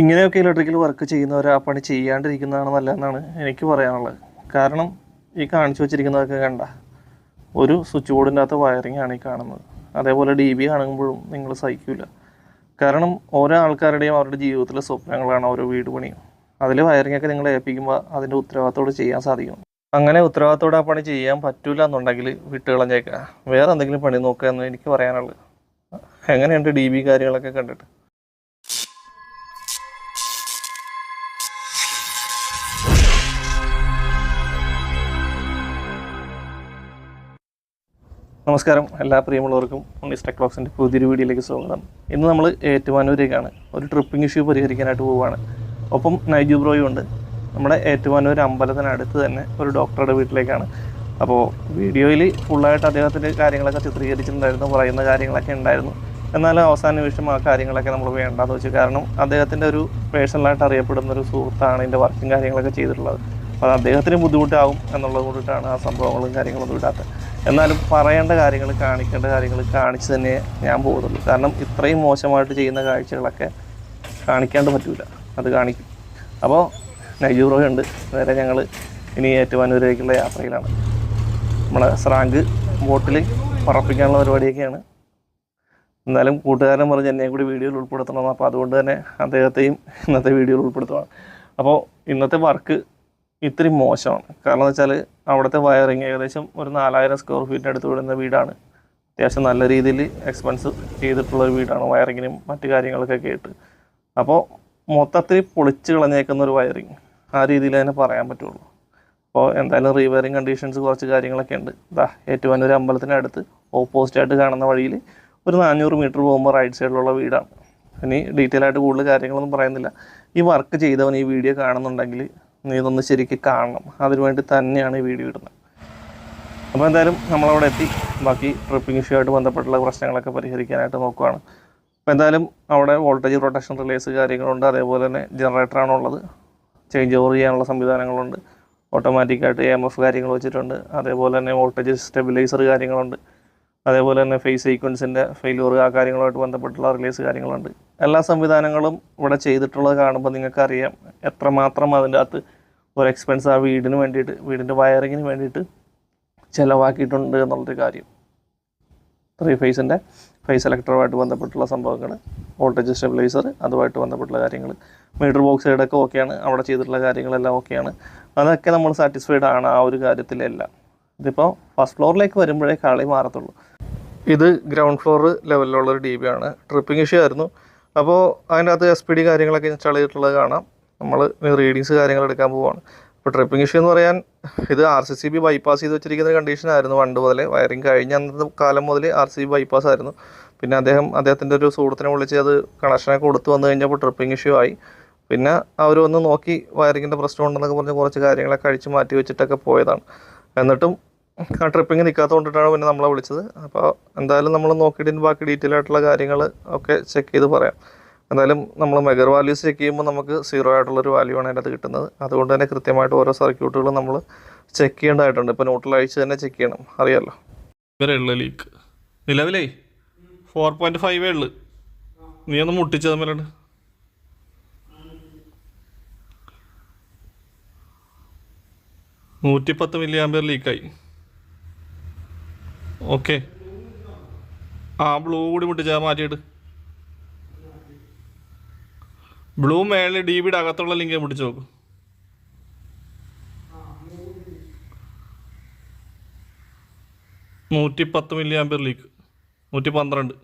ഇങ്ങനെയൊക്കെ electrical work ചെയ്യുന്നവർ ആ പണി ചെയ്യാണ്ടിരിക്കുന്നതാണ് നല്ലതെന്നാണ് എനിക്ക് പറയാനുള്ളത്. കാരണം ഈ കാണിച്ചു വെച്ചിരിക്കുന്നതൊക്കെ കണ്ട ഒരു സ്വിച്ച് ബോർഡിന്റെ അകത്ത് വയറിംഗ് ആണ് ഈ കാണുന്നത്. അതേപോലെ ഡി ബി കാണുമ്പോഴും നിങ്ങൾ സഹിക്കില്ല കാരണം ഓരോ ആൾക്കാരുടെയും അവരുടെ ജീവിതത്തിലെ സ്വപ്നങ്ങളാണ് ഓരോ വീട് പണിയും. അതിൽ വയറിംഗ് ഒക്കെ നിങ്ങൾ ഏൽപ്പിക്കുമ്പോൾ അതിന്റെ ഉത്തരവാദിത്തോട് ചെയ്യാൻ സാധിക്കും. അങ്ങനെ ഉത്തരവാദിത്തോടെ ആ പണി ചെയ്യാൻ പറ്റൂല എന്നുണ്ടെങ്കിൽ വിട്ട് കളഞ്ഞേക്കാം. വേറെ എന്തെങ്കിലും പണി നോക്കുക എന്ന് എനിക്ക് പറയാനുള്ളത്. എങ്ങനെയുണ്ട് ഡി ബി കാര്യങ്ങളൊക്കെ കണ്ടിട്ട്? നമസ്കാരം. എല്ലാ പ്രിയമുള്ളവർക്കും ഉണ്ണീസ് ടെക് ബോക്സിന്റെ പുതിയൊരു വീഡിയോയിലേക്ക് സ്വാഗതം. ഇന്ന് നമ്മൾ ഏറ്റുമാനൂരേക്കാണ് ഒരു ട്രിപ്പിംഗ് ഇഷ്യൂ പരിഹരിക്കാനായിട്ട് പോവുകയാണ് ഒപ്പം നൈജു ബ്രോയും ഉണ്ട്. നമ്മുടെ ഏറ്റുമാനൂർ അമ്പലത്തിനടുത്ത് തന്നെ ഒരു ഡോക്ടറുടെ വീട്ടിലേക്കാണ്. അപ്പോൾ വീഡിയോയിൽ ഫുള്ളായിട്ട് അദ്ദേഹത്തിന്റെ കാര്യങ്ങളൊക്കെ ചിത്രീകരിച്ചിട്ടുണ്ടായിരുന്നു പറയുന്ന കാര്യങ്ങളൊക്കെ ഉണ്ടായിരുന്നു. എന്നാലും അവസാന നിമിഷം ആ കാര്യങ്ങളൊക്കെ നമ്മൾ വേണ്ടാന്ന് വെച്ചു. കാരണം അദ്ദേഹത്തിന്റെ ഒരു പേഴ്സണലായിട്ട് അറിയപ്പെടുന്ന ഒരു സുഹൃത്താണ് ഇതിന്റെ വർക്കും കാര്യങ്ങളൊക്കെ ചെയ്തിട്ടുള്ളത്. അപ്പോൾ അദ്ദേഹത്തിന് ബുദ്ധിമുട്ടാവും എന്നുള്ളത് കൊണ്ടിട്ടാണ് ആ സംഭവങ്ങളും കാര്യങ്ങളൊന്നും ഇടാത്തത്. എന്നാലും പറയേണ്ട കാര്യങ്ങൾ കാണിക്കേണ്ട കാര്യങ്ങൾ കാണിച്ച് തന്നെ ഞാൻ പോകുന്നുള്ളൂ. കാരണം ഇത്രയും മോശമായിട്ട് ചെയ്യുന്ന കാഴ്ചകളൊക്കെ കാണിക്കാണ്ട് പറ്റില്ല അത് കാണിക്കും. അപ്പോൾ നൈജൂറോ ഉണ്ട്. നേരെ ഞങ്ങൾ ഇനി ഏറ്റുമാനൂരേക്കുള്ള യാത്രയിലാണ്. നമ്മളെ സ്രാങ്ക് ബോട്ടിൽ പറപ്പിക്കാനുള്ള പരിപാടിയൊക്കെയാണ്. എന്നാലും കൂട്ടുകാരൻ പറഞ്ഞ് എന്നെയും കൂടി വീഡിയോയിൽ ഉൾപ്പെടുത്തണം. അപ്പോൾ അതുകൊണ്ട് തന്നെ അദ്ദേഹത്തെയും ഇന്നത്തെ വീഡിയോയിൽ ഉൾപ്പെടുത്തണം അപ്പോൾ ഇന്നത്തെ വർക്ക് ഇത്തിരി മോശമാണ്. കാരണം എന്ന് വെച്ചാൽ അവിടുത്തെ വയറിങ് ഏകദേശം ഒരു നാലായിരം സ്ക്വയർ ഫീറ്റിന് അടുത്ത് വിടുന്ന വീടാണ്. അത്യാവശ്യം നല്ല രീതിയിൽ എക്സ്പെൻസ് ചെയ്തിട്ടുള്ള ഒരു വീടാണ് വയറിങ്ങിനും മറ്റു കാര്യങ്ങളൊക്കെ കേട്ട്. അപ്പോൾ മൊത്തത്തിൽ പൊളിച്ച് കളഞ്ഞേക്കുന്ന ഒരു വയറിങ് ആ രീതിയിൽ തന്നെ പറയാൻ പറ്റുള്ളൂ. അപ്പോൾ എന്തായാലും റീവയറിങ് കണ്ടീഷൻസ് കുറച്ച് കാര്യങ്ങളൊക്കെ ഉണ്ട്. ഇതാ ഏറ്റവും ഒരു അമ്പലത്തിനടുത്ത് ഓപ്പോസിറ്റ് ആയിട്ട് കാണുന്ന വഴിയിൽ ഒരു നാനൂറ് മീറ്റർ പോകുമ്പോൾ റൈറ്റ് സൈഡിലുള്ള വീടാണ്. ഇനി ഡീറ്റെയിൽ ആയിട്ട് കൂടുതൽ കാര്യങ്ങളൊന്നും പറയുന്നില്ല. ഈ വർക്ക് ചെയ്തവൻ ഈ വീഡിയോ കാണുന്നുണ്ടെങ്കിൽ നീ ഇതൊന്ന് ശരിക്ക് കാണണം. അതിനുവേണ്ടി തന്നെയാണ് ഈ വീഡിയോ ഇടുന്നത്. അപ്പോൾ എന്തായാലും നമ്മളവിടെ എത്തി. ബാക്കി ട്രിപ്പിംഗ് ഇഷ്യൂ ആയിട്ട് ബന്ധപ്പെട്ടുള്ള പ്രശ്നങ്ങളൊക്കെ പരിഹരിക്കാനായിട്ട് നോക്കുകയാണ് അപ്പോൾ എന്തായാലും അവിടെ വോൾട്ടേജ് പ്രൊട്ടക്ഷൻ റിലേസ് കാര്യങ്ങളുണ്ട്. അതേപോലെ തന്നെ ജനറേറ്ററാണ് ഉള്ളത് ചേഞ്ച് ഓവർ ചെയ്യാനുള്ള സംവിധാനങ്ങളുണ്ട്. ഓട്ടോമാറ്റിക്കായിട്ട് എം എഫ് കാര്യങ്ങൾ വെച്ചിട്ടുണ്ട്. അതേപോലെ തന്നെ വോൾട്ടേജ് സ്റ്റെബിലൈസർ കാര്യങ്ങളുണ്ട്. അതേപോലെ തന്നെ ഫേസ് സീക്വൻസിന്റെ ഫെയിലൂർ ആ കാര്യങ്ങളുമായിട്ട് ബന്ധപ്പെട്ടുള്ള റിലീസ് കാര്യങ്ങളുണ്ട്. എല്ലാ സംവിധാനങ്ങളും ഇവിടെ ചെയ്തിട്ടുള്ളത് കാണുമ്പോൾ നിങ്ങൾക്കറിയാം എത്രമാത്രം അതിന്റെ അകത്ത് ഒരു എക്സ്പെൻസ് ആ വീടിന് വേണ്ടിയിട്ട് വീടിന്റെ വയറിങ്ങിന് വേണ്ടിയിട്ട് ചിലവാക്കിയിട്ടുണ്ട് എന്നുള്ളൊരു കാര്യം. ത്രീ ഫേസിന്റെ ഫേസ് സെലക്ടറുമായിട്ട് ബന്ധപ്പെട്ടുള്ള സംഭവങ്ങൾ വോൾട്ടേജ് സ്റ്റെബിലൈസർ അതുമായിട്ട് ബന്ധപ്പെട്ടുള്ള കാര്യങ്ങൾ മീറ്റർ ബോക്സ് സൈഡൊക്കെ ഓക്കെയാണ് അവിടെ ചെയ്തിട്ടുള്ള കാര്യങ്ങളെല്ലാം ഓക്കെയാണ് അതൊക്കെ നമ്മൾ സാറ്റിസ്ഫൈഡ് ആണ് ആ ഒരു കാര്യത്തിലെല്ലാം. ഇതിപ്പോൾ ഫസ്റ്റ് ഫ്ലോറിലേക്ക് വരുമ്പോഴേ കളി മാറത്തുള്ളൂ. ഇത് ഗ്രൗണ്ട് ഫ്ലോർ ലെവലിലുള്ള ഒരു ഡി ബി ആണ്. ട്രിപ്പിംഗ് ഇഷ്യൂ ആയിരുന്നു. അപ്പോൾ അതിന്റെ അകത്ത് എസ് പി ഡി കാര്യങ്ങളൊക്കെ ഇൻസ്റ്റാൾ ചെയ്തിട്ടുള്ളത് കാണാം. നമ്മൾ റീഡിങ്സ് കാര്യങ്ങൾ എടുക്കാൻ പോവുകയാണ് അപ്പോൾ ട്രിപ്പിംഗ് ഇഷ്യൂ എന്ന് പറയാൻ ഇത് R C C B bypass ചെയ്ത് വെച്ചിരിക്കുന്ന കണ്ടീഷൻ ആയിരുന്നു പണ്ട് മുതലേ. വയറിങ് കഴിഞ്ഞ അന്നത്തെ കാലം മുതൽ ആർ സി ബി ബൈപ്പാസ് ആയിരുന്നു. പിന്നെ അദ്ദേഹം അദ്ദേഹത്തിന്റെ ഒരു സുഹൃത്തിനെ വിളിച്ച് അത് കണക്ഷനൊക്കെ കൊടുത്തു വന്നു കഴിഞ്ഞപ്പോൾ ട്രിപ്പിംഗ് ഇഷ്യൂ ആയി. പിന്നെ അവർ വന്ന് നോക്കി വയറിങ്ങിന്റെ പ്രശ്നം ഉണ്ടെന്നൊക്കെ പറഞ്ഞ് കുറച്ച് കാര്യങ്ങളൊക്കെ അഴിച്ച് മാറ്റി വെച്ചിട്ടൊക്കെ പോയതാണ്. എന്നിട്ടും ആ ട്രിപ്പിങ് നിൽക്കാത്ത കൊണ്ടിട്ടാണ് പിന്നെ നമ്മളെ വിളിച്ചത്. അപ്പോൾ എന്തായാലും നമ്മൾ നോക്കിയിട്ട് ബാക്കി ഡീറ്റെയിൽ ആയിട്ടുള്ള കാര്യങ്ങൾ ഒക്കെ ചെക്ക് ചെയ്ത് പറയാം. എന്തായാലും നമ്മൾ മെഗർ വാല്യൂസ് ചെക്ക് ചെയ്യുമ്പോൾ നമുക്ക് സീറോ ആയിട്ടുള്ളൊരു വാല്യൂ ആണ് അതിനകത്ത് കിട്ടുന്നത്. അതുകൊണ്ട് തന്നെ കൃത്യമായിട്ട് ഓരോ സർക്യൂട്ടുകളും നമ്മൾ ചെക്ക് ചെയ്യേണ്ടതായിട്ടുണ്ട്. ഇപ്പോൾ നോട്ടിൽ അയച്ച് തന്നെ ചെക്ക് ചെയ്യണം. അറിയാമല്ലോ ലീക്ക് നിലവിലേ? ഫോർ പോയിന്റ് ഫൈവേ ഉള്ളു. നീ ഒന്ന് മുട്ടിച്ചത് മേലാണ് നൂറ്റിപ്പത്ത് മില്ലി ലീക്കായി ഓക്കെ. ആ ബ്ലൂ കൂടി മുട്ടിച്ചാൽ മാറ്റിയിട്ട്. ബ്ലൂ മേളിൽ ഡി ബിയുടെ അകത്തുള്ള ലിങ്ക് പിടിച്ച് നോക്കും. നൂറ്റി പത്ത് മില്ലി ആമ്പിയർ ലീക്ക് നൂറ്റി പന്ത്രണ്ട്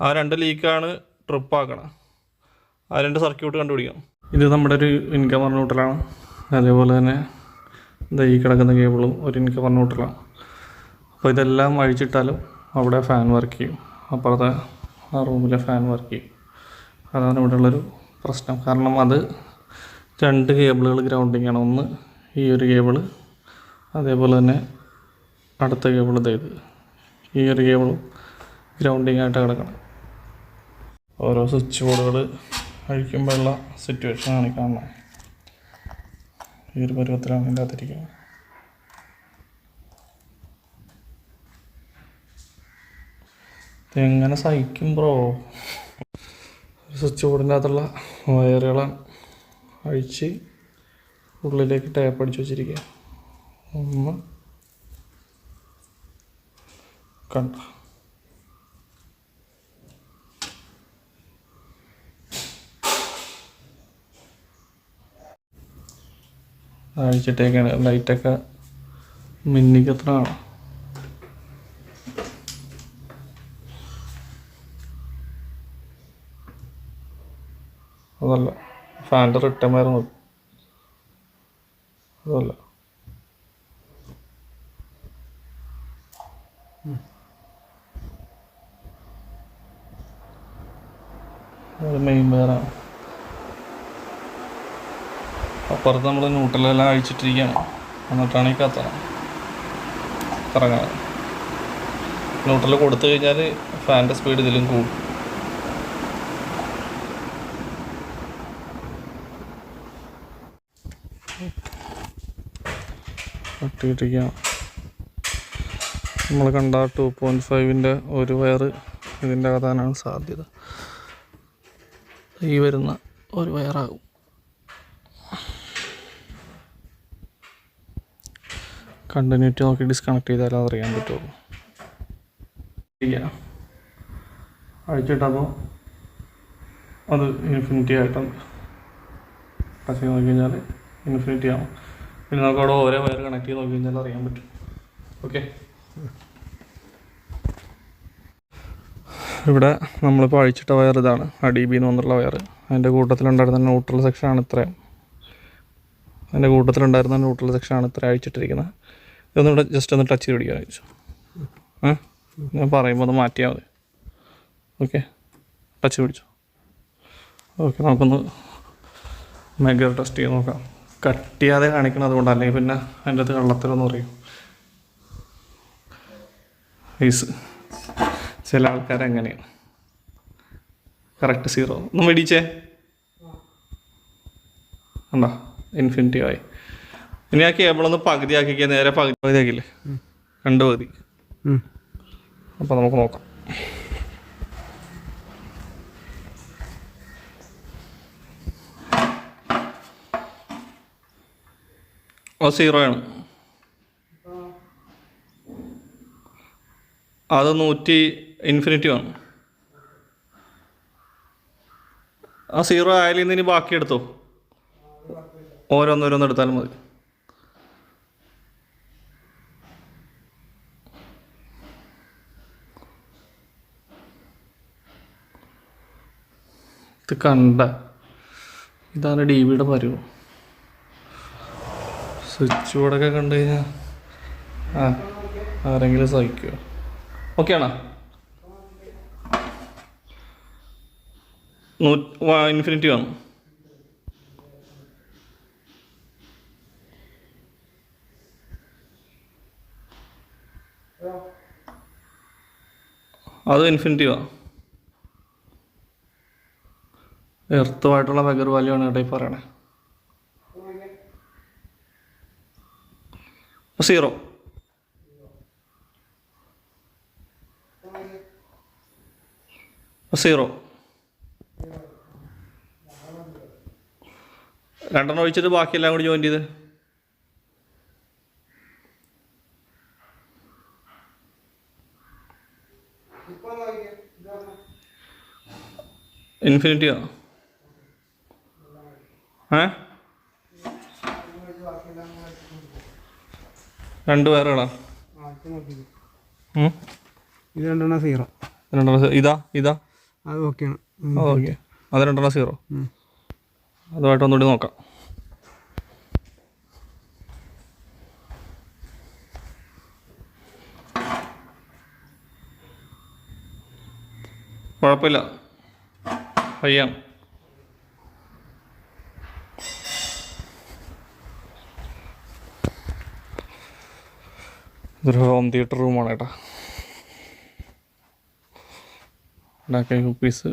ആ രണ്ട് ലീക്കാണ് ട്രിപ്പാക്കണം ആ രണ്ട് സർക്യൂട്ട് കണ്ടുപിടിക്കണം. ഇത് നമ്മുടെ ഒരു ഇൻകമർ ന്യൂട്രലാണ് അതേപോലെ തന്നെ ദൈ ഈ കിടക്കുന്ന കേബിളും ഒരു ഇൻകമർ ന്യൂട്രലാണ് അപ്പോൾ ഇതെല്ലാം അഴിച്ചിട്ടാലും അവിടെ ഫാൻ വർക്ക് ചെയ്യും. അപ്പുറത്തെ ആ റൂമിലെ ഫാൻ വർക്ക് ചെയ്യും. അതാണ് ഇവിടെ ഉള്ളൊരു പ്രശ്നം. കാരണം അത് രണ്ട് കേബിളുകൾ ഗ്രൗണ്ടിങ് ആണ്. ഒന്ന് ഈ ഒരു കേബിൾ അതേപോലെ തന്നെ അടുത്ത കേബിൾ ഇതായത് ഈ ഒരു കേബിളും ഗ്രൗണ്ടിങ് ആയിട്ട് കിടക്കണം. ഓരോ സ്വിച്ച് ബോർഡുകൾ അഴിക്കുമ്പോഴുള്ള സിറ്റുവേഷനാണ് കാണുന്നത്. ഈ ഒരു പരുവത്തിലാണ് ഇതിന്റെ ഇതെങ്ങനെ സഹിക്കും ബ്രോ? സ്വിച്ച് ബോർഡിന്റെ അകത്തുള്ള വയറുകളാണ് അഴിച്ച് ഉള്ളിലേക്ക് ടാപ്പ് അടിച്ച് വെച്ചിരിക്കുക ഒന്ന്. കണ്ട? അഴിച്ചിട്ടേക്കാണ്. ലൈറ്റൊക്കെ മിന്നിക്കത്രയാണ് അതല്ല ഫാന്റെ റിട്ടമായിരുന്നു അതല്ല. അത് മെയിൻ വയറാണ് അപ്പുറത്ത് നമ്മൾ ന്യൂട്രലെല്ലാം അഴിച്ചിട്ടിരിക്കുകയാണ് എന്നിട്ടാണ് ഈ കത്തണം കറങ്ങാൻ. ന്യൂട്രൽ കൊടുത്തു കഴിഞ്ഞാൽ ഫാന്റെ സ്പീഡ് ഇതിലും കൂടും. കട്ടിയിട്ടിരിക്കാം നമ്മൾ കണ്ട ടു പോയിന്റ് ഫൈവിന്റെ ഒരു വയർ ഇതിന്റെ അകത്താനാണ് സാധ്യത. ഈ വരുന്ന ഒരു വയറാകും. കണ്ടിന്യൂറ്റി നോക്കി ഡിസ്കണക്ട് ചെയ്താലും അതറിയാൻ പറ്റുള്ളൂ. അഴിച്ചിട്ടപ്പോൾ അത് ഇൻഫിനിറ്റി ആയിട്ടുണ്ട് ചെയ്ത് നോക്കി കഴിഞ്ഞാൽ ഇൻഫിനിറ്റി ആവും. പിന്നെ നമുക്ക് അവിടെ ഓരോ വയർ കണക്ട് ചെയ്ത് നോക്കി കഴിഞ്ഞാൽ അറിയാൻ പറ്റും. ഓക്കെ ഇവിടെ നമ്മളിപ്പോൾ അഴിച്ചിട്ട വയർ ഇതാണ്. അടി ബി എന്ന് വന്നിട്ടുള്ള വയർ. അതിന്റെ കൂട്ടത്തിലുണ്ടായിരുന്ന ന്യൂട്രൽ സെക്ഷനാണ് ഇത്രയും. അതിന്റെ കൂട്ടത്തിലുണ്ടായിരുന്ന ന്യൂട്രൽ സെക്ഷനാണ് ഇത്ര അഴിച്ചിട്ടിരിക്കുന്നത്. ഇതൊന്നും ഇവിടെ ജസ്റ്റ് ഒന്ന് ടച്ച് ചെയ്ത് പിടിക്കാൻ വെച്ചു ഏ? ഞാൻ പറയുമ്പോൾ ഒന്ന് മാറ്റിയാൽ മതി. ഓക്കെ ടച്ച് പിടിച്ചു. ഓക്കെ നമുക്കൊന്ന് മെഗർ ടെസ്റ്റ് ചെയ്ത് നോക്കാം. കട്ട് ചെയ്യാതെ കാണിക്കണം അതുകൊണ്ട് അല്ലെങ്കിൽ പിന്നെ അതിന്റെ അത് കള്ളത്തരമെന്ന് പറയും. ഫീസ് ചില ആൾക്കാർ എങ്ങനെയാണ് കറക്റ്റ് സീറോ ഒന്ന് മേടിച്ചേ? ഉണ്ടോ ഇൻഫിനിറ്റി ആയി. ഇനി ആ കേബിളൊന്ന് പകുതി ആക്കിക്കുക നേരെ പകുതി പകുതി ആക്കില്ലേ രണ്ട് പകുതി. അപ്പോൾ നമുക്ക് നോക്കാം. അത് സീറോ ആണ് അത് നൂറ്റി ഇൻഫിനിറ്റി ആണ് ആ സീറോ ആയാലും ഇന്ന് ഇനി ബാക്കി എടുത്തോ? ഓരോന്നോരോന്ന് എടുത്താലും മതി. ഇത് കണ്ട. ഇതാണ് ഡി വിയുടെ പരുവം സ്വിച്ച് ബോർഡൊക്കെ കണ്ടു കഴിഞ്ഞാൽ ആ ആരെങ്കിലും സഹിക്കുമോ ഓക്കെ ആണോ? നൂ ഇൻഫിനിറ്റി വേണം അത് ഇൻഫിനിറ്റി വാ. എർത്തുമായിട്ടുള്ള ബഗർ വാല്യൂ ആണ് ഇടയിൽ പറയണേ. സീറോ സീറോ രണ്ടെണ്ണം ഒഴിച്ചിട്ട് ബാക്കിയെല്ലാം കൂടി ജോയിൻ ചെയ്ത്. ഇൻഫിനിറ്റിയോ ഏ രണ്ട് ഉം? ഇത് രണ്ടെണ്ണം സീറോ. രണ്ടെണ്ണം ഇതാ ഇതാ? അത് ഓക്കെയാണ്. ഓക്കെ. അത് രണ്ടെണ്ണം സീറോ. അതുമായിട്ട് ഒന്നുകൂടി നോക്കാം. കുഴപ്പമില്ല. പയ്യാം ഇതൊരു ഹോം തിയേറ്റർ റൂമാണ് ഏട്ടാ ഉണ്ടാക്കിയ കുപ്പീസ്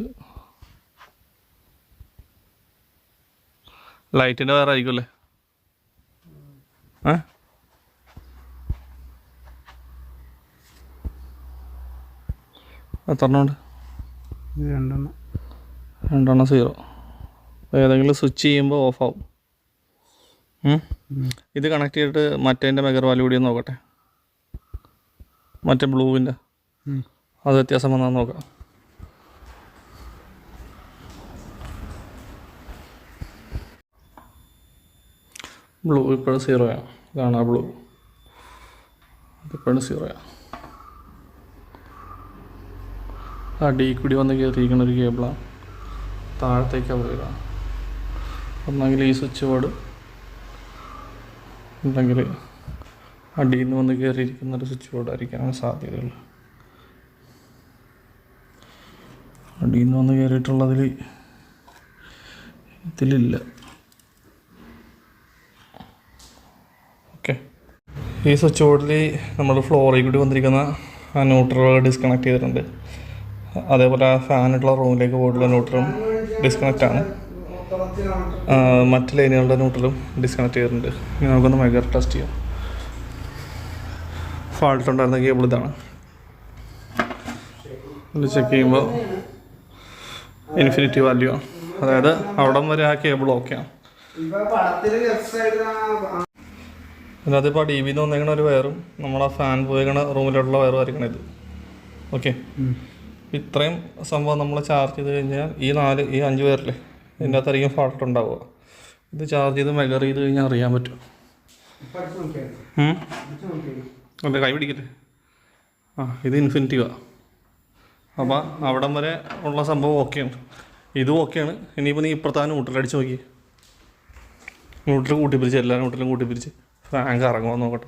ലൈറ്റിന്റെ വേറെ ആയിരിക്കും അല്ലേ? ഏ? എത്ര എണ്ണം ഇത് രണ്ടെണ്ണം രണ്ടെണ്ണം സീറോ ഏതെങ്കിലും സ്വിച്ച് ചെയ്യുമ്പോൾ ഓഫാവും ഇത് കണക്ട് ചെയ്തിട്ട് മറ്റേന്റെ മെഗർ വാല്യൂ കൂടി നോക്കട്ടെ. മറ്റേ ബ്ലൂവിന്റെ. അത് വ്യത്യാസം വന്നാൽ നോക്കാം. ബ്ലൂ ഇപ്പോഴും സീറോയാണ് ഇതാണ് ആ ബ്ലൂ. ഇപ്പോഴും സീറോയാണ് ആ ഡി കൂടി വന്ന് കയറിയിരിക്കുന്ന ഒരു കേബിളാണ് താഴത്തേക്ക് അവൈലാണ് ഒന്നെങ്കിൽ ഈ സ്വിച്ച് ബോർഡ്. അല്ലെങ്കിൽ അടിയിൽ നിന്ന് വന്ന് കയറിയിരിക്കുന്ന ഒരു സ്വിച്ച് ബോർഡ് ആയിരിക്കാനാണ് സാധ്യതകൾ. അടിയിൽ നിന്ന് വന്ന് കയറിയിട്ടുള്ളതിൽ ഇതിലില്ല. ഓക്കെ ഈ സ്വിച്ച് ബോർഡിൽ നമ്മൾ ഫ്ലോറിൽ കൂടി വന്നിരിക്കുന്ന ആ ന്യൂട്രൽ ഡിസ്കണക്ട് ചെയ്തിട്ടുണ്ട്. അതേപോലെ ആ ഫാനുള്ള റൂമിലേക്ക് പോയിട്ടുള്ള ന്യൂട്രലും ഡിസ്കണക്റ്റ് ആണ്. മറ്റ് ലൈനുകളുടെ ന്യൂട്രലും ഡിസ്കണക്ട് ചെയ്തിട്ടുണ്ട്. ഇനി നമുക്കൊന്ന് മെഗർ ടെസ്റ്റ് ചെയ്യാം. ഫാൾട്ട് ഉണ്ടായിരുന്ന കേബിൾ ഇതാണ്. ഇത് ചെക്ക് ചെയ്യുമ്പോൾ ഇൻഫിനിറ്റി വാല്യൂ ആണ്. അതായത് അവിടം വരെ ആ കേബിൾ ഓക്കെയാണ് അതിനകത്തിപ്പോൾ ഡി ബിന്ന് വന്നേക്കണ ഒരു വയറും നമ്മളാ ഫാൻ പോയിക്കണ റൂമിലോട്ടുള്ള വയറും ആയിരിക്കണം ഇത്. ഓക്കെ ഇത്രയും സംഭവം നമ്മൾ ചാർജ് ചെയ്ത് കഴിഞ്ഞാൽ ഈ നാല് ഈ അഞ്ച് പേരില്ലേ ഇതിന്റെ അകത്തായിരിക്കും ഫാൾട്ട് ഉണ്ടാവുക. ഇത് ചാർജ് ചെയ്ത് മെഗർ ചെയ്ത് കഴിഞ്ഞാൽ അറിയാൻ പറ്റും. അല്ല കൈ പിടിക്കട്ടെ. ആ ഇത് ഇൻഫിനിറ്റീവാണ് അപ്പോൾ അവിടം വരെ ഉള്ള സംഭവം ഓക്കെയാണ് ഇതും ഓക്കെയാണ് ഇനിയിപ്പോൾ നീ ഇപ്പുറത്താ ഊട്ടിലടിച്ച് നോക്കി. ന്യൂട്രൽ കൂട്ടിപ്പിരിച്ച് എല്ലാ ന്യൂട്രലും കൂട്ടിപ്പിരിച്ച് ഫാൻ കറങ്ങുമോ നോക്കട്ടെ.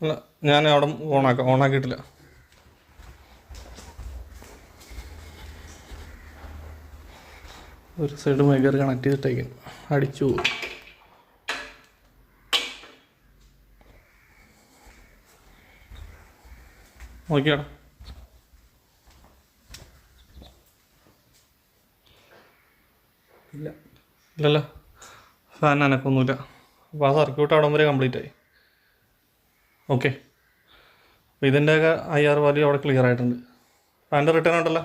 അല്ല ഞാൻ അവിടെ ഓണാക്കാം ഓണാക്കിയിട്ടില്ല ഒരു സൈഡ് മെഗർ കണക്ട് ചെയ്തിട്ടേക്കും. അടിച്ചു പോകും നോക്കിയാടാ? ഇല്ല. ഇല്ലല്ലോ. ഫാൻ അനക്കൊന്നുമില്ല. അപ്പോൾ ആ സർക്യൂട്ട് അവിടം വരെ കംപ്ലീറ്റ് ആയി. ഓക്കെ അപ്പോൾ ഇതിന്റെയൊക്കെ ഐ ആർ വാല്യൂ അവിടെ ക്ലിയർ ആയിട്ടുണ്ട്. ഫാന്റെ റിട്ടേൺ ഉണ്ടല്ലോ.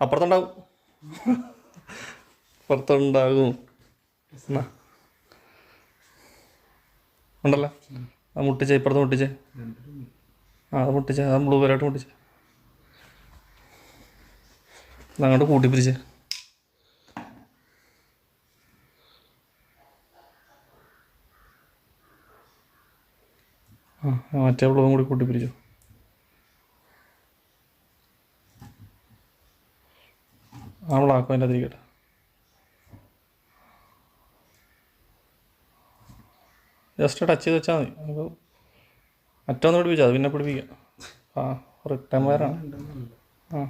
അപ്പുറത്തുണ്ടാവും. അപ്പുറത്തുണ്ടാകും എന്നാ? ഉണ്ടല്ലോ. ആ മുട്ടിച്ചേ ഇപ്പുറത്ത് മുട്ടിച്ചേ. ആ അത് മുട്ടിച്ചേ ആ ബ്ലൂ വരായിട്ട് മുട്ടിച്ചേ. അങ്ങോട്ട് കൂട്ടിപ്പിരിച്ചേ ആ മറ്റേ ബ്ലൂവും കൂടി കൂട്ടിപ്പിരിച്ചു ആ ബ്ലാക്കും അതിന്റെ അതിരിക്കട്ടെ ജസ്റ്റ് ടച്ച് ചെയ്ത് വെച്ചാൽ മതി. നമുക്ക് മറ്റൊന്ന് പിടിപ്പിച്ചാൽ അത് പിന്നെ പിടിപ്പിക്കാം. ആ റിട്ടേൺ വയറാണ് ആ.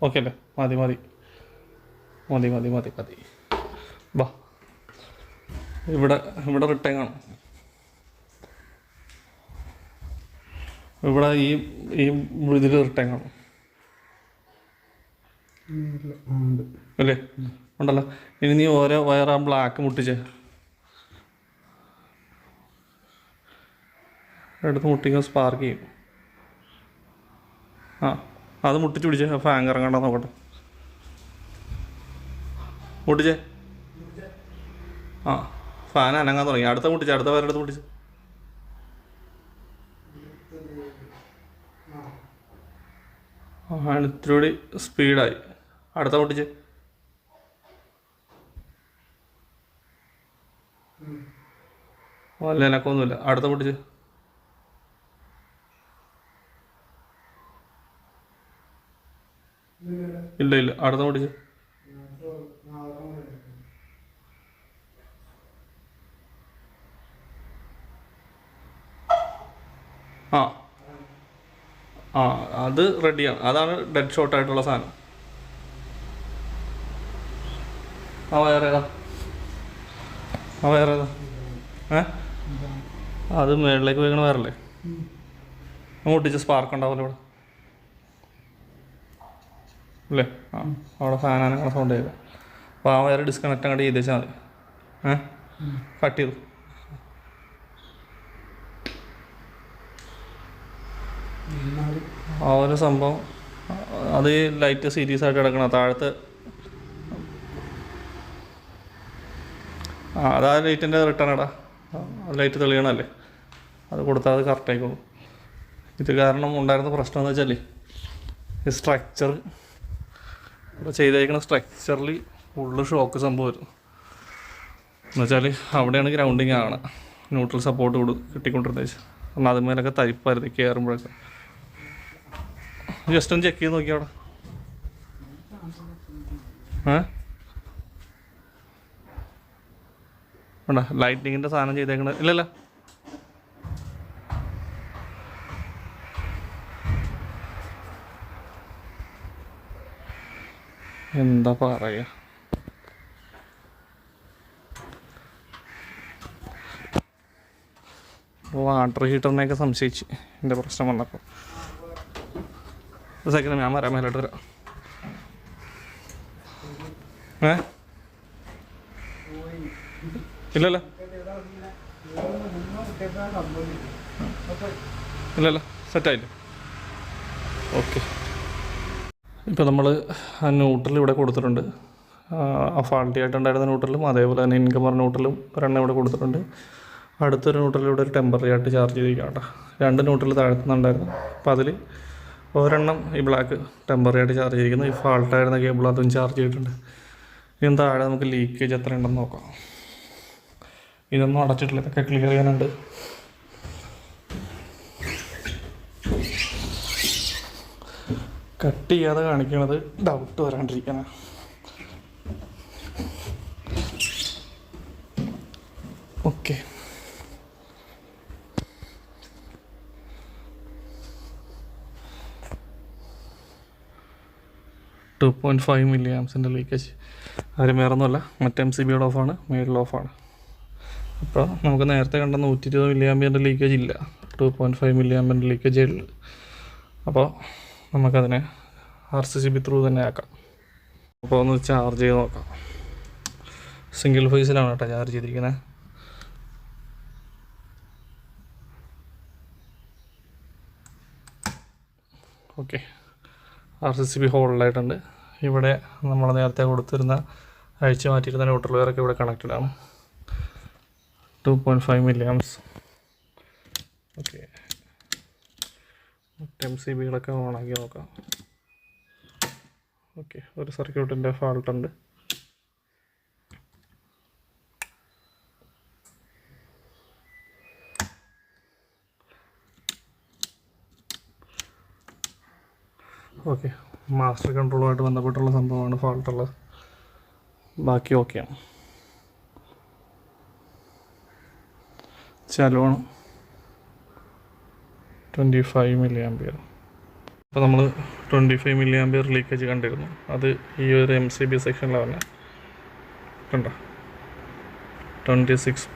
ഓക്കെ അല്ലേ? മതി മതി. മതി മതി മതി മതി. വാ. ഇവിടെ ഇവിടെ റിട്ടേൺ കാണും ഇവിടെ ഈ ഈ ഇതിൽ റിട്ടേൺ കാണും അല്ലേ? ഉണ്ടല്ലോ. ഇനി നീ ഓരോ വയർ ബ്ലാക്ക് മുട്ടിച്ചേ. എടുത്ത് മുട്ടിക്കുമ്പോൾ സ്പാർക്ക് ചെയ്യും. ആ അത് മുട്ടിച്ച് പിടിച്ചേ ഫാൻ ഇറങ്ങണ്ട നോക്കട്ടെ. മുട്ടിച്ചേ. ആ ഫാൻ അനങ്ങാൻ തുടങ്ങി. അടുത്ത മുട്ടിച്ച് അടുത്ത വയറെടുത്ത് മുട്ടിച്ച്. ആ ഇത്തിരി സ്പീഡായി അടുത്ത മുട്ടിച്ച്. വല്ല എനക്കൊന്നുമില്ല. അടുത്ത പൊട്ടിച്ച്. ഇല്ല ഇല്ല. അടുത്ത പൊട്ടിച്ച്. ആ. ആ അത് റെഡിയാണ് അതാണ് ഡെഡ് ഷോട്ട് ആയിട്ടുള്ള സാധനം. ആ വേറെ ഏതാ? ആ വേറെ ഏതാ? ഏ? അത് മേളിലേക്ക് പോയിക്കണ വേറല്ലേ? അങ്ങോട്ടിച്ച് സ്പാർക്ക് ഉണ്ടാവല്ലോ ഇവിടെ? അല്ലേ ആ അവിടെ ഫാനാനങ്ങളെ സൗണ്ട് ചെയ്ത. അപ്പോൾ ആ വയർ ഡിസ്കണക്റ്റ് അങ്ങോട്ട് ചെയ്ത് വെച്ചാൽ മതി. ഏ? കട്ട് ചെയ്തു. ആ ഒരു സംഭവം അത് ലൈറ്റ് സീരീസ് ആയിട്ട് കിടക്കണം താഴത്ത് ആ അതാ ലൈറ്റിന്റെ റിട്ടേൺ ഇടാ ലൈറ്റ് തെളിയണമല്ലേ അത് കൊടുത്താൽ അത് കറക്റ്റായിക്കോളും ഇത് കാരണം ഉണ്ടായിരുന്ന പ്രശ്നം എന്ന് വെച്ചാൽ ഈ സ്ട്രക്ചർ ഇവിടെ ചെയ്തേക്കുന്ന സ്ട്രക്ചറിൽ ഫുള്ള് ഷോക്ക് സംഭവം വരും. എന്നുവെച്ചാൽ അവിടെയാണ് ഗ്രൗണ്ടിങ് ആണ് ന്യൂട്രൽ സപ്പോർട്ട് കൊടു കിട്ടിക്കൊണ്ടിരുന്നത്. കാരണം അതുമേലൊക്കെ തരിപ്പായിരുന്നു കയറുമ്പോഴൊക്കെ ജസ്റ്റ് ഒന്ന് ചെക്ക് ചെയ്ത് നോക്കി അവിടെ. ഏ? വേണ്ട ലൈറ്റിങ്ങിന്റെ സാധനം ചെയ്തേക്കണേ ഇല്ലല്ല. എന്താ പറയാ? വാട്ടർ ഹീറ്ററിനെയൊക്കെ സംശയിച്ച് എന്റെ പ്രശ്നം വന്നപ്പോൾ ഒരു സെക്കൻഡ് ഞാൻ വരാം മേലോട്ട് വരാം. ഏ? ഇല്ലല്ലോ. ഇല്ലല്ലോ. സെറ്റായില്ലേ ഓക്കെ ഇപ്പോൾ നമ്മൾ ന്യൂട്രൽ ഇവിടെ കൊടുത്തിട്ടുണ്ട്. ആ ഫാൾട്ടി ആയിട്ടുണ്ടായിരുന്ന ന്യൂട്രലും അതേപോലെ തന്നെ ഇൻകമർ ന്യൂട്രലും ഒരെണ്ണം ഇവിടെ കൊടുത്തിട്ടുണ്ട്. അടുത്തൊരു ന്യൂട്രൽ ഇവിടെ ഒരു ടെമ്പററി ആയിട്ട് ചാർജ് ചെയ്തിരിക്കാം കേട്ടോ. രണ്ട് ന്യൂട്രൽ താഴ്ത്തുന്നുണ്ടായിരുന്നു അപ്പോൾ അതിൽ ഒരെണ്ണം ഈ ബ്ലാക്ക് ടെമ്പററി ആയിട്ട് ചാർജ് ചെയ്തിരിക്കുന്നു. ഈ ഫാൾട്ടായിരുന്ന കേബിൾ അതും ചാർജ് ചെയ്തിട്ടുണ്ട്. ഇനി താഴെ നമുക്ക് ലീക്കേജ് എത്ര ഉണ്ടെന്ന് നോക്കാം. ഇതൊന്നും അടച്ചിട്ടില്ല. ഇതൊക്കെ ക്ലിയർ ചെയ്യാനുണ്ട്. കട്ട് ചെയ്യാതെ കാണിക്കണത് doubt വരാണ്ടിരിക്കണ. Okay two point five milli ആംസിന്റെ leakage ആരും വേറെ ഒന്നുമല്ല മറ്റേ എം സി ബിയുടെ ഓഫാണ് മേഡിൽ ഓഫാണ് അപ്പോൾ നമുക്ക് നേരത്തെ കണ്ട നൂറ്റി ഇരുപത് മില്ലി ആംബിയന്റെ ലീക്കേജ് ഇല്ല. ടു പോയിന്റ് ഫൈവ് മില്ലി ആംബിയന്റെ ലീക്കേജേ ഉള്ളൂ. അപ്പോൾ നമുക്കതിനെ R C C B through തന്നെ ആക്കാം. അപ്പോൾ ഒന്ന് ചാർജ് ചെയ്ത് നോക്കാം. സിംഗിൾ ഫേസിലാണ് കേട്ടോ ചാർജ് ചെയ്തിരിക്കുന്നത് okay R C C B ഹോൾഡായിട്ടുണ്ട് ഇവിടെ നമ്മൾ നേരത്തെ കൊടുത്തിരുന്ന അഴിച്ചു മാറ്റിയിരുന്ന ന്യൂട്രൽ വെയറൊക്കെ ഇവിടെ കണക്റ്റഡ് ആണ്. Two point five milliamps okay M C ബികളൊക്കെ ഓണാക്കി നോക്കാം. ഓക്കെ ഒരു സർക്യൂട്ടിന്റെ ഫാൾട്ട് ഉണ്ട്. ഓക്കെ മാസ്റ്റർ കൺട്രോളുമായിട്ട് ബന്ധപ്പെട്ടുള്ള സംഭവമാണ് ഫാൾട്ടുള്ളത് ബാക്കി ഓക്കെയാണ് ചലോൺ ട്വന്റി ഫൈവ് മില്ലി ആംബിയർ അപ്പോൾ നമ്മൾ twenty five milli ampere leakage കണ്ടിരുന്നു. അത് ഈ ഒരു എം സി ബി സെക്ഷനിലാണ് കണ്ടോ? ട്വന്റി സിക്സ്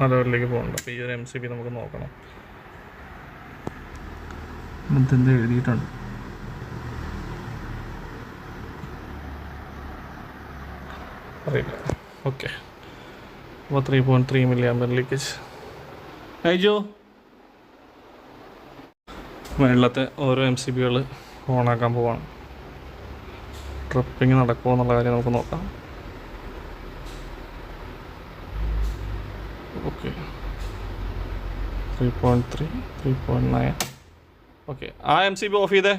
ആ ലെവലിലേക്ക് പോകുന്നുണ്ട് അപ്പോൾ ഈ ഒരു എം സി ബി നമുക്ക് നോക്കണം. ഇതെന്ത് എഴുതിയിട്ടുണ്ട്? അറിയില്ല. ഓക്കെ. അപ്പോൾ three point three milli ampere leakage അയച്ചോ മേളിലത്തെ ഓരോ എം സി ബികൾ ഓണാക്കാൻ പോവാണ്. ട്രിപ്പിംഗ് നടക്കുമോ എന്നുള്ള കാര്യം നമുക്ക് നോക്കാം. Okay three point three three point nine okay ആ എം സി ബി ഓഫ് ചെയ്തേ.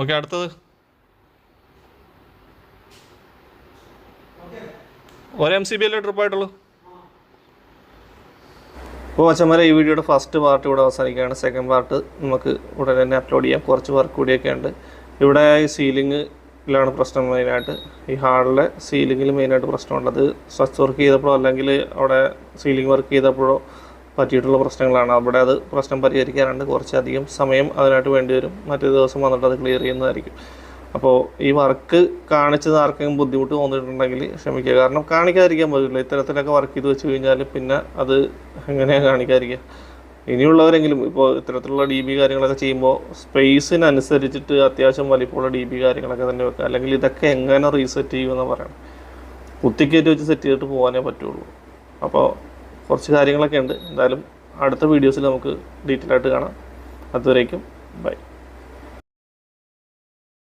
ഓക്കെ അടുത്തത്. ഒരു എം സി ബി അല്ലേ ട്രിപ്പ് ആയിട്ടുള്ളൂ ഓ അച്ഛന്മാരെ ഈ വീഡിയോയുടെ ഫസ്റ്റ് പാർട്ട് ഇവിടെ അവസാനിക്കുകയാണ്. സെക്കൻഡ് പാർട്ട് നമുക്ക് ഉടനെ തന്നെ അപ്ലോഡ് ചെയ്യാം. കുറച്ച് വർക്ക് കൂടിയൊക്കെ ഉണ്ട്. ഇവിടെ ഈ സീലിംഗിലാണ് പ്രശ്നം മെയിനായിട്ട് ഈ ഹാളിലെ സീലിങ്ങിൽ മെയിനായിട്ട് പ്രശ്നമുള്ളത്. സ്ട്രച്ച് വർക്ക് ചെയ്തപ്പോഴോ അല്ലെങ്കിൽ അവിടെ സീലിംഗ് വർക്ക് ചെയ്തപ്പോഴോ പറ്റിയിട്ടുള്ള പ്രശ്നങ്ങളാണ്. അവിടെ അത് പ്രശ്നം പരിഹരിക്കാനുണ്ട് കുറച്ചധികം സമയം അതിനായിട്ട് വേണ്ടി വരും. മറ്റു ദിവസം വന്നിട്ട് അത് ക്ലിയർ ചെയ്യുന്നതായിരിക്കും. അപ്പോൾ ഈ വർക്ക് കാണിച്ചത് ആർക്കെങ്കിലും ബുദ്ധിമുട്ട് തോന്നിയിട്ടുണ്ടെങ്കിൽ ക്ഷമിക്കുക. കാരണം കാണിക്കാതിരിക്കാൻ പറ്റില്ല ഇത്തരത്തിലൊക്കെ വർക്ക് ചെയ്ത് വെച്ച് കഴിഞ്ഞാൽ പിന്നെ അത് എങ്ങനെയാണ് കാണിക്കാതിരിക്കുക? ഇനിയുള്ളവരെങ്കിലും ഇപ്പോൾ ഇത്തരത്തിലുള്ള ഡി ബി കാര്യങ്ങളൊക്കെ ചെയ്യുമ്പോൾ സ്പേസിനനുസരിച്ചിട്ട് അത്യാവശ്യം വലിപ്പമുള്ള ഡി ബി കാര്യങ്ങളൊക്കെ തന്നെ വെക്കുക. അല്ലെങ്കിൽ ഇതൊക്കെ എങ്ങനെ റീസെറ്റ് ചെയ്യുമെന്ന് പറയണം കുത്തിക്കേറ്റ് വെച്ച് സെറ്റ് ചെയ്തിട്ട് പോകാനേ പറ്റുള്ളൂ. അപ്പോൾ കുറച്ച് കാര്യങ്ങളൊക്കെ ഉണ്ട്. എന്തായാലും അടുത്ത വീഡിയോസിൽ നമുക്ക് ഡീറ്റെയിൽ ആയിട്ട് കാണാം. അതുവരേക്കും ബൈ